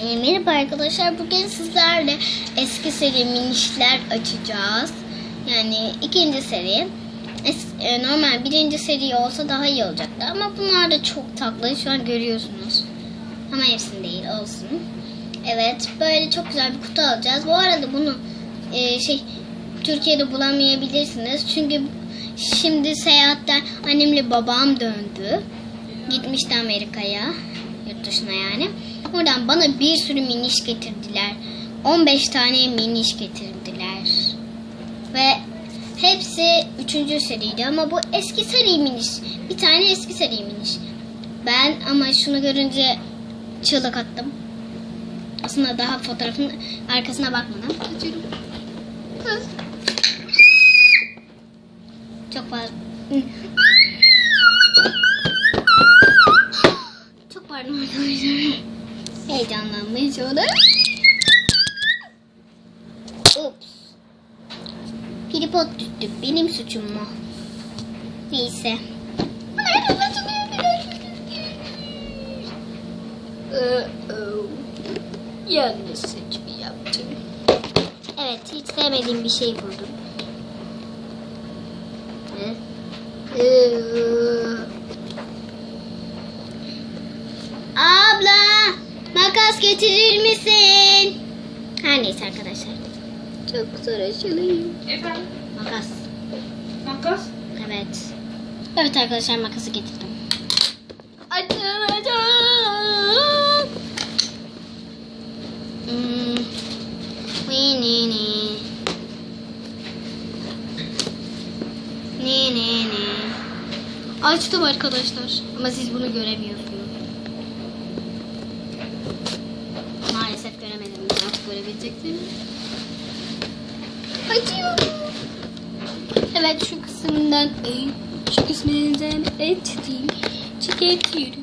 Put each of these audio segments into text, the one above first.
E, merhaba arkadaşlar. Bugün sizlerle eski seri minişler açacağız. Yani ikinci seri. Es- e, normal birinci seri olsa daha iyi olacaktı. Ama bunlar da çok tatlı. Şu an görüyorsunuz. Ama hepsini değil olsun. Evet böyle çok güzel bir kutu alacağız. Bu arada bunu e, şey Türkiye'de bulamayabilirsiniz. Çünkü şimdi seyahatten annemle babam döndü. Gitmişti Amerika'ya. Yurt dışına yani. Oradan bana bir sürü miniş getirdiler. 15 tane miniş getirdiler. Ve hepsi 3. seriydi ama bu eski seri miniş. Bir tane eski seri miniş. Ben ama şunu görünce çığlık attım. Aslında daha fotoğrafın arkasına. Kız. Çok fazla. Pardon arkadaşlar. Heyecanlanmış o da. Ups. Piripot düştü. Benim suçum mu? Neyse. Yanlış seçimi yaptım. Evet hiç sevmediğim bir şey buldum. Makas getirir misin? Her neyse arkadaşlar. Çok zor açılıyor. Efendim? Makas. Makas? Evet. Evet arkadaşlar makası getirdim. Açılacak. Hmm. Ni ni ni. Ni ni ni. Açtım arkadaşlar. Ama siz bunu göremiyorsunuz. Göremedim. Nasıl görebileceksiniz? Açıyorum. Evet şu kısmından şu kısmından açtım. Çıkartıyorum.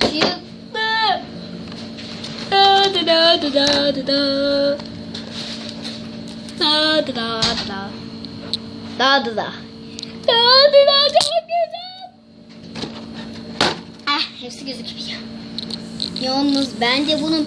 Çıktı. Da da da da da da da. Da da da da. Da da. Da da da çok güzel. Ah hepsi gözüküyor. Yalnız bence bunun